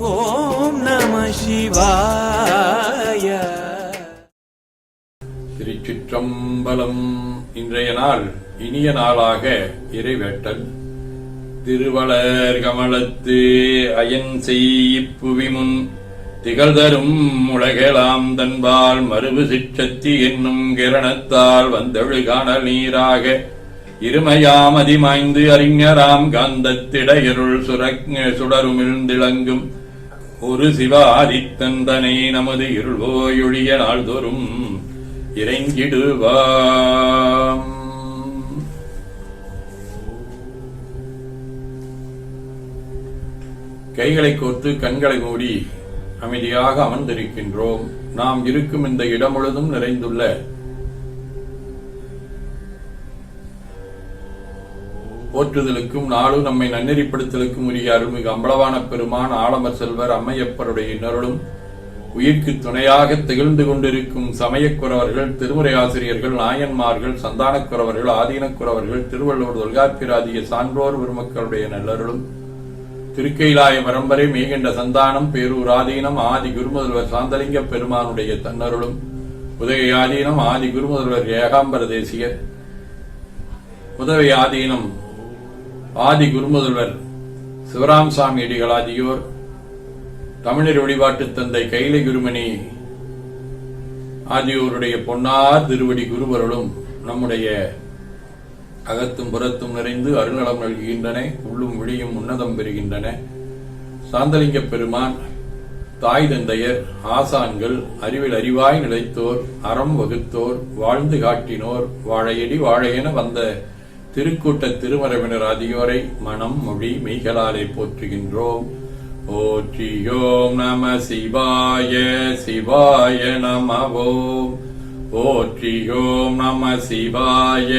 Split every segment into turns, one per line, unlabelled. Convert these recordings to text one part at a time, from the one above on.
ஓம் நம சிவாய.
திருச்சிற்றம்பலம். இன்றைய நாள் இனிய நாளாக இறைவேட்டல். திருவளர் கமலத்து அயன் செய்ப்புவி முன் திகழ்தரும் உலகெலாம் தன்பால் மறுவு சிற்றத்தி என்னும் கிரணத்தால் வந்தெழு காணல் நீராக இருமையாம் அதிமாய்ந்து அறிஞராம் காந்தத்திடையருள் சுரக் சுடருமிழ்ந்திளங்கும் ஒரு சிவ ஆதித்தந்தனை நமது இருள்வோயொழிய நாள்தோறும் இறைஞ்சிடுவாம். கைகளை கோர்த்து கண்களை மூடி அமைதியாக அமர்ந்திருக்கின்றோம். நாம் இருக்கும் இந்த இடம் முழுதும் நிறைந்துள்ள போற்றுதலுக்கும் நாளும் நம்மை நன்னெறிப்படுத்தலுக்கும் உரிய அருள்மிகு அம்பலவான பெருமான் ஆலமர் செல்வர் அம்மையப்பருடைய இன்னருளும் உயிர்க்கு துணையாக திகழ்ந்து கொண்டிருக்கும் சமயக்குறவர்கள் திருமுறை ஆசிரியர்கள் நாயன்மார்கள் சந்தானக்குறவர்கள் ஆதீனக்குறவர்கள் திருவள்ளுவர் தொல்காப்பிராதிய சான்றோர் பெருமக்களுடைய நல்லருளும் திருக்கைலாய பரம்பரை மேகண்ட சந்தானம் பேரூர் ஆதீனம் ஆதி குருமுதல்வர் சாந்தலிங்க பெருமானுடைய தன்னருளும் உதகை ஆதீனம் ஆதி குருமுதல்வர் ஏகாம்பர தேசியர் உதவி ஆதீனம் ஆதி குருமுதல்வர் சிவராம் சாமி அடிகள் ஆகியோர் தமிழர் வழிபாட்டு தந்தை கைலை குருமணி ஆகியோருடைய பொன்னார் திருவடி குருவருளும் நம்முடைய அகத்தும் புறத்தும் நிறைந்து அருநலம் நல்கின்றன உள்ளும் விழியும் உன்னதம் பெறுகின்றன. சாந்தலிங்க பெருமான் தாய் தந்தையர் ஆசான்கள் அறிவில் அறிவாய் நிலைத்தோர் அறம் வகுத்தோர் வாழ்ந்து காட்டினோர் வாழையடி வாழையென வந்த திருக்கூட்ட திருமரவினர் ஆகியோரை மனம் மொழி மெய்களாலே போற்றுகின்றோம். போற்றியோம் நம சிவாய சிவாய நமவோம் போற்றியோம் நம சிவாய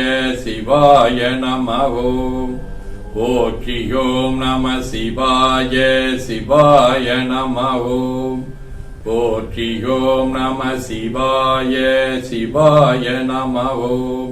சிவாய நமவோம் போற்றியோம் நம சிவாய சிவாய நமவோம் போற்றியோம் நம சிவாய சிவாய நமவோம்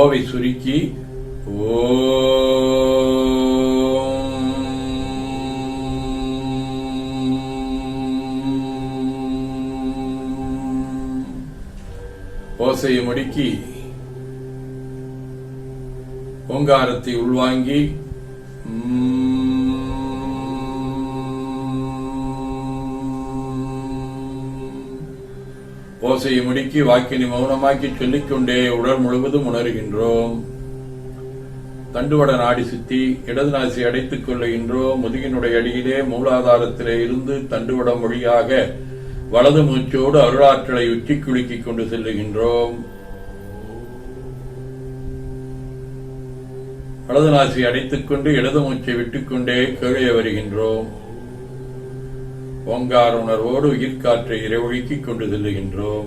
ஓவை சுருக்கி ஓசையை முடுக்கி ஓங்காரத்தை உள்வாங்கி. ஓசையை முடுக்கி வாக்கினை மௌனமாக்கி சொல்லிக்கொண்டே உடல் முழுவதும் உணர்கின்றோம். தண்டுவட நாடி சுத்தி இடது நாசி அடைத்துக் கொள்ளுகின்றோம் முதுகினுடைய அடியிலே மூலாதாரத்திலே இருந்து தண்டுவடம் மொழியாக வலது மூச்சோடு அருளாற்றலை உச்சி குலுக்கிக் கொண்டு செல்லுகின்றோம். வலது நாசி அடைத்துக் கொண்டு இடது மூச்சை விட்டுக்கொண்டே கீழே வருகின்றோம். ஓங்கார உணர்வோடு உயிர்காற்றை இறைவழுக்கிக் கொண்டு செல்லுகின்றோம்.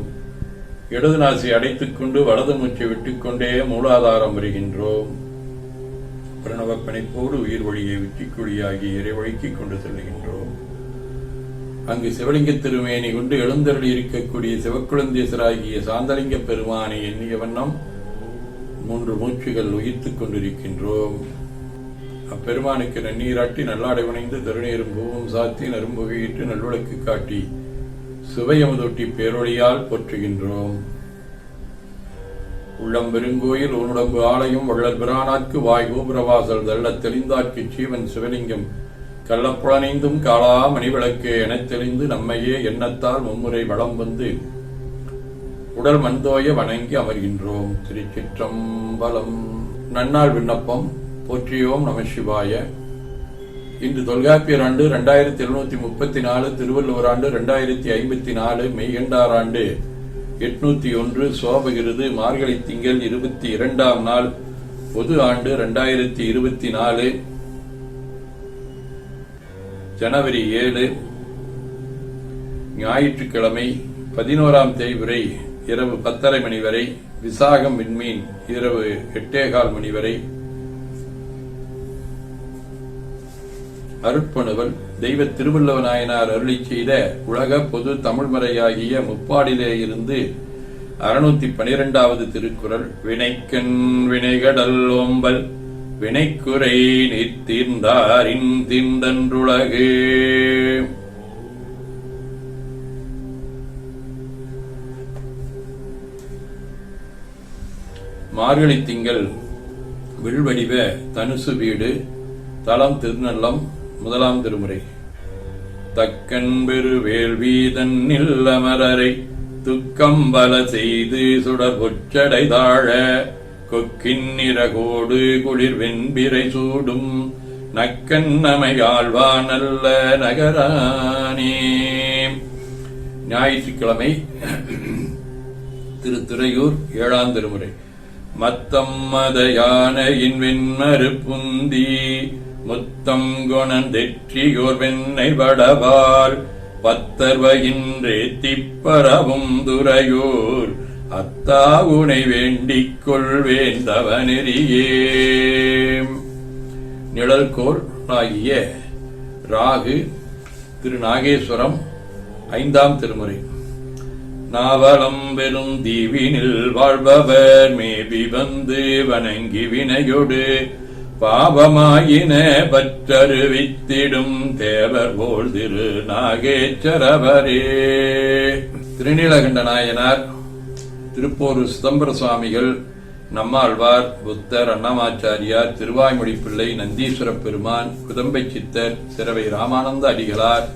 இடது நாசி அடைத்துக் கொண்டு வலது மூச்சை விட்டுக்கொண்டே மூலாதாரம் வருகின்றோம். பிரணவ பிணைப்போடு உயிர் வழியை உச்சிக்குழியாகி இறைவழுக்கிக் கொண்டு செல்லுகின்றோம். அங்கு சிவலிங்க திருமேனி கொண்டு எழுந்தருளி இருக்கக்கூடிய சிவக்குழந்தேசராகிய சாந்தலிங்க பெருமானை எண்ணிய வண்ணம் மூன்று மூச்சுகள் உயிர்த்துக் கொண்டிருக்கின்றோம். அப்பெருமானுக்கு நன்னீராட்டி நல்லாடை வணைந்து திருநீரும் பூவும் சாத்தி நரும்புகையிட்டு நல்லுழக்கு காட்டி சுவையமுதொட்டி பேரொழியால் போற்றுகின்றோம். உள்ளம் பெருங்கோயில் உன்னுடம்பு ஆலயம் வள்ளல் பிரானாக்கு வாய் கோபுரவாசல் தள்ள தெளிந்தாக்கு சீவன் சிவலிங்கம். கள்ளப்புலனைந்தும் காலா மணிவிளக்கு எனத் தெளிந்து நம்மையே எண்ணத்தால் மும்முறை வளம் வந்து உடல் மண்தோய வணங்கி அமர்கின்றோம். திருச்சிற்றம்பலம். நன்னாள் விண்ணப்பம். போற்றியோம் நம சிவாய. இன்று தொல்காப்பியர் ஆண்டு ரெண்டாயிரத்தி எழுநூத்தி முப்பத்தி நாலு திருவள்ளுவர் ஆண்டு ரெண்டாயிரத்தி ஐம்பத்தி நாலு மெய்கண்டார் ஆண்டு எட்நூத்தி ஒன்று சோபகிருது மார்கழி திங்கள் இருபத்தி இரண்டாம் நாள் பொது ஆண்டு ரெண்டாயிரத்தி இருபத்தி நாலு ஜனவரி ஏழு ஞாயிற்றுக்கிழமை பதினோராம் தேதி இரவு பத்தரை மணி வரை விசாகம் விண்மீன் இரவு எட்டேகால் மணி வரை அருட்பணுவல் தெய்வ திருவள்ளுவ நாயனார் அருளி செய்த உலக பொது தமிழ்மறையாகிய முப்பாடிலே இருந்து அறுநூத்தி பனிரெண்டாவது திருக்குறள் வினைக்கண் வினைகடல் ஓம்பல் வினைக்குறை நீத்தீர்ந்தாரின் தீர்ந்தன்றுலகு மார்கழி திங்கள் வில்வடிவ தனுசு வீடு தலம் திருநல்லம் முதலாம் திருமுறை. தக்கன் பெரு வேள்வீதன் நில்லமரரை துக்கம்பல செய்து சுடர் பொச்சடை தாழ கொக்கின் நிறகோடு குளிர் வெண்பிரை சூடும் நக்கண்ணமையாழ்வா நல்ல நகரானே. ஞாயிற்றுக்கிழமை திரு துறையூர் ஏழாம் திருமுறை. மத்தம் மத யானையின் வெண்மறுப்புந்தி முத்தம் குணந்தெற்றியோர் வெண்ணை வடவால் பத்தர்வயின்றே திப்பரவும் துறையோர். அத்தா உனை வேண்டிக் கொள்வேந்தவனெறியே நிழல்கோர் ஆகிய ராகு திரு நாகேஸ்வரம் ஐந்தாம் திருமுறை. நாவலம் பெரும் தீவினில் வாழ்பவர் மேபி வந்து வணங்கி வினையொடு. பாவமாயின பற்றறிவித்திடும் தேவர் போல் திரு நாகேச்சரவரே. திருநீலகண்ட நாயனார் திருப்போரு சிதம்பர சுவாமிகள் நம்மாழ்வார் புத்தர் அண்ணமாச்சாரியார் திருவாய்மொழி பிள்ளை நந்தீஸ்வர பெருமான் குதம்பை சித்தர் சிறவை ராமானந்த அடிகளார்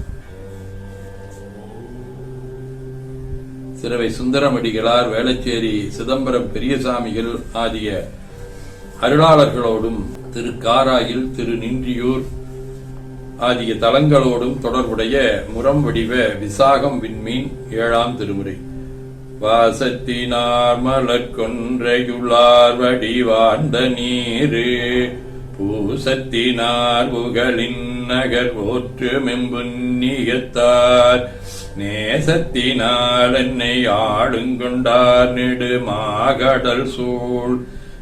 சிறவை சுந்தரமடிகளார் வேளச்சேரி சிதம்பரம் பெரியசாமிகள் ஆகிய அருளாளர்களோடும் திரு காராயில் திரு நின்றியூர் ஆகிய தலங்களோடும் தொடர்புடைய முரம் வடிவ விசாகம் விண்மீன் ஏழாம் திருமுறை. வாசத்தினார் மலர் கொன்றையுள்ளார் வடிவார்ந்த நீரு பூசத்தினார் புகழின் நகர் போற்று மெம்புன்னியத்தார் நேசத்தினால் என்னை ஆளுங்கொண்டார் நெடு மாகடல் சூழ்.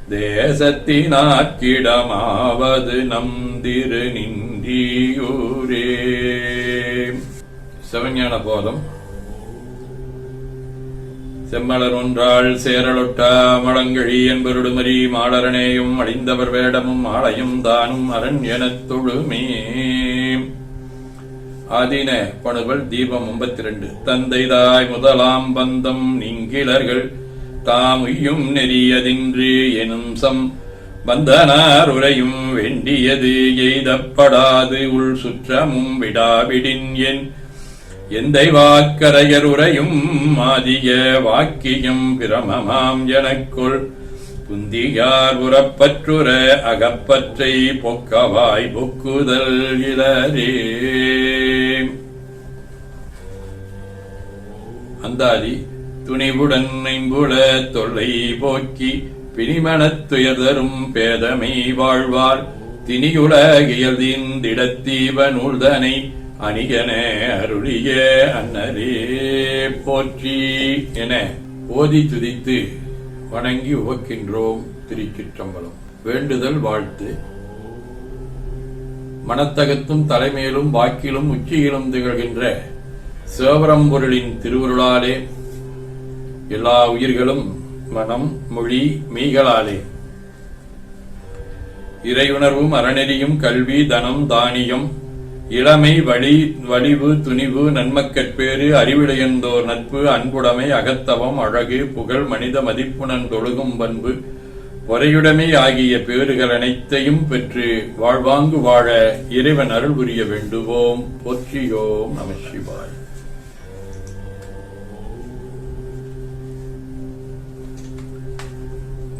தேசத்தினாக்கிடமாவது நம் திரு நின்றியூரே. சிவஞான போதம். செம்மலர் ஒன்றாள் சேரலொட்டா மழங்கழி என்பருடுமரி மாலரனேயும் அழிந்தவர் வேடமும் ஆளையும் தானும் அரண் எனத் தொழுமே. ஆதீன பணுவல் தீபம் ஐம்பத்தி ரெண்டு தந்தைதாய் முதலாம் பந்தம் நீங்கிலர்கள் தாம் உய்யும் நெறியதின்று எனும் சம் வந்தனார் உரையும் வேண்டியது எய்தப்படாது உள் சுற்றமும் விடாவிடின் என். எந்தை வாக்கரையர் உரையும் ஆதிய வாக்கியம் பிரமமாம் எனக்குள். புந்தியார் உறப்பற்றுற அகப்பற்றை பொக்கவாய் பொக்குதல் இளரே அந்தாதி துணிவுடன் ஐம்புல தொல்லை போக்கி பிணிமனத் துயர்தரும் பேதமை வாழ்வார். திணியுலகியல்திடத்தீவ நூல்தனை அணிகன அருளிய அன்னரே போற்றி என ஓதி துதித்து வணங்கி உவக்கின்றோம் திருச்சிற்றம்பலம். வேண்டுதல் வாழ்த்து. மனத்தகத்தும் தலைமையிலும் வாக்கிலும் உச்சியிலும் திகழ்கின்ற சிவபரம்பொருளின் திருவருளாலே எல்லா உயிர்களும் மனம் மொழி மெய்களாலே இறையுணர்வும் அறநெறியும் கல்வி தனம் தானியம் இளமை வழி வலிவு துணிவு நன்மக்கட்பேறு அறிவிடையந்தோர் நட்பு அன்புடைமை அகத்தவம் அழகு புகழ் மனித மதிப்புணன் தொழுகும் பண்பு பொறையுடைமை ஆகிய பேறுகள் அனைத்தையும் பெற்று வாழ்வாங்கு வாழ இறைவன் அருள் புரிய வேண்டுவோம். போற்றியோம் நம சிவாய்.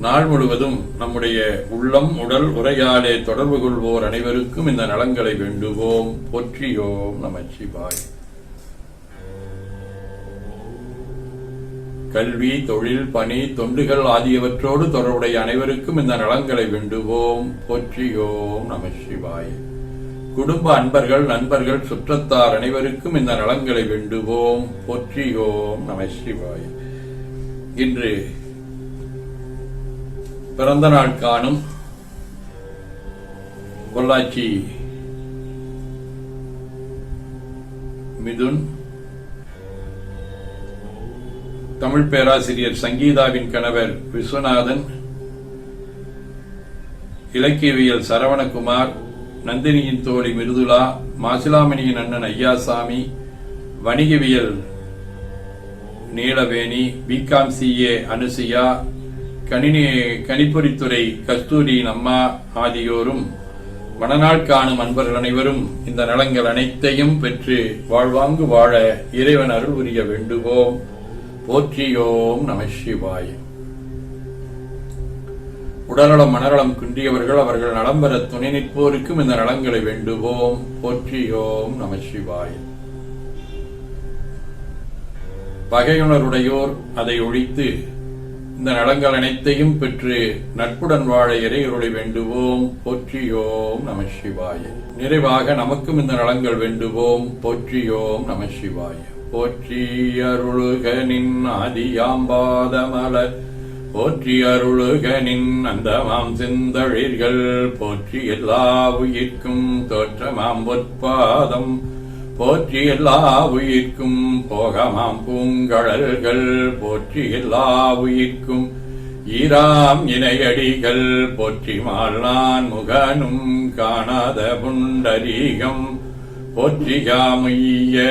நாள் முழுவதும் நம்முடைய உள்ளம் உடல் உரையாலே தொடர்பு கொள்வோர் அனைவருக்கும் இந்த நலங்களை வேண்டுவோம். போற்றியோம் நமச்சிவாய். சிவாய் கல்வி தொழில் பணி தொண்டுகள் ஆகியவற்றோடு தொடர்புடைய அனைவருக்கும் இந்த நலங்களை வேண்டுவோம். போற்றியோம் நம குடும்ப அன்பர்கள் நண்பர்கள் சுற்றத்தார் அனைவருக்கும் இந்த நலங்களை வேண்டுவோம். போற்றியோம் நம இன்று பிறந்த நாள் காணும் பொள்ளாச்சி மிதுன் தமிழ் பேராசிரியர் சங்கீதாவின் கணவர் விஸ்வநாதன் இலக்கியவியல் சரவணகுமார் நந்தினியின் தோழி மிருதுலா மாசிலாமணியின் அண்ணன் ஐயாசாமி வணிகவியல் நீலவேணி பிகாம் சிஏ அனுசியா கணினி கணிப்பொறித்துறை கஸ்தூரியின் அம்மா ஆகியோரும் மனநாள் காணும் அன்பர்கள் அனைவரும் இந்த நலங்கள் அனைத்தையும் பெற்று வாழ்வாங்கு வாழ இறைவன் அருள் புரிய வேண்டுவோம். போற்றியோம் நம சிவாய். உடல்நலம் மனநலம் குன்றியவர்கள் அவர்கள் நலம் பெற துணை நிற்போருக்கும் இந்த நலங்களை வேண்டுவோம். போற்றியோம் நம சிவாய். பகையுணருடையோர் அதை ஒழித்து இந்த நலங்கள் அனைத்தையும் பெற்று நட்புடன் வாழ இறையருளை வேண்டுவோம். போற்றியோம் நம சிவாய. நிறைவாக நமக்கும் இந்த நலங்கள் வேண்டுவோம். போற்றியோம் நம சிவாய. போற்றி அருளுக நின் ஆதியாம்பாதமலர். போற்றி அருளுக நின் அந்தமாம் சிந்தழிர்கள். போற்றி எல்லா உயிர்க்கும் தோற்றமாம் பொற்பாதம். போற்றி எல்லா உயிர்க்கும் போகமாம் பூங்கழல்கள் போற்றி எல்லா உயிர்க்கும் ஈராம் இணையடிகள் போற்றி நான் முகனும் காணாத புண்டரீகம் போற்றியாமைய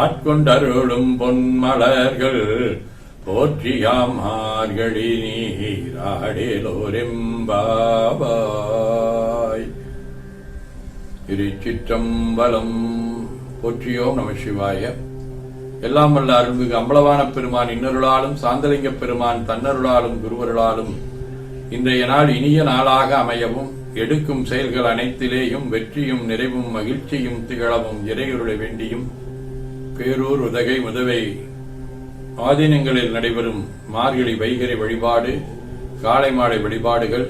ஆட்கொண்டருளும் பொன்மலர்கள் போற்றியாம் மார்கழி நீராடேலோரெம்பாவாய். திருச்சிற்றம்பலம் போற்றியோம் நம சிவாய. எல்லாம் வல்ல அருள்மிகு அம்பலவான பெருமான் இன்னருளாலும் சாந்தலிங்க பெருமான் தன்னருளாலும் குருவருளாலும் இன்றைய நாள் இனிய நாளாக அமையவும் எடுக்கும் செயல்கள் அனைத்திலேயும் வெற்றியும் நிறைவும் மகிழ்ச்சியும் திகழவும் இறையுருளை வேண்டியும் பேரூர் உதகை உதவை ஆதீனங்களில் நடைபெறும் மார்கழி வைகரை வழிபாடு காளை மாலை வழிபாடுகள்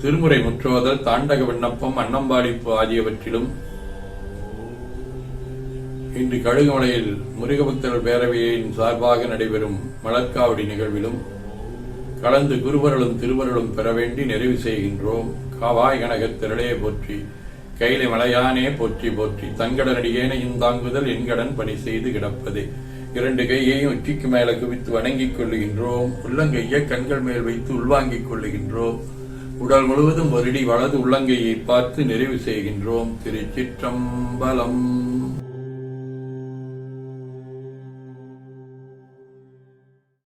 திருமுறை முற்றோதல் தாண்டக விண்ணப்பம் அன்னம்பாடிப்பு ஆகியவற்றிலும் இன்று கழுகுமலையில் முருகபுத்தர் பேரவையின் சார்பாக நடைபெறும் மலர்காவடி நிகழ்விலும் கலந்து குருவர்களும் திருவருளும் பெற வேண்டி நிறைவு செய்கின்றோம். காவாய் கனகத் திரளே போற்றி கைலை மலையானே போற்றி போற்றி தங்கடனடியேனையும் இந்தாங்குதல் என்கடன் பணி செய்து கிடப்பதே. இரண்டு கையையும் உச்சிக்கு மேல குவித்து வணங்கிக் கொள்ளுகின்றோம். உள்ளங்கையை கண்கள் மேல் வைத்து உள்வாங்கிக் கொள்ளுகின்றோம். உடல் முழுவதும் ஒருடி வலது உள்ளங்கையை பார்த்து நிறைவு செய்கின்றோம். திருச்சிற்றம்பலம்.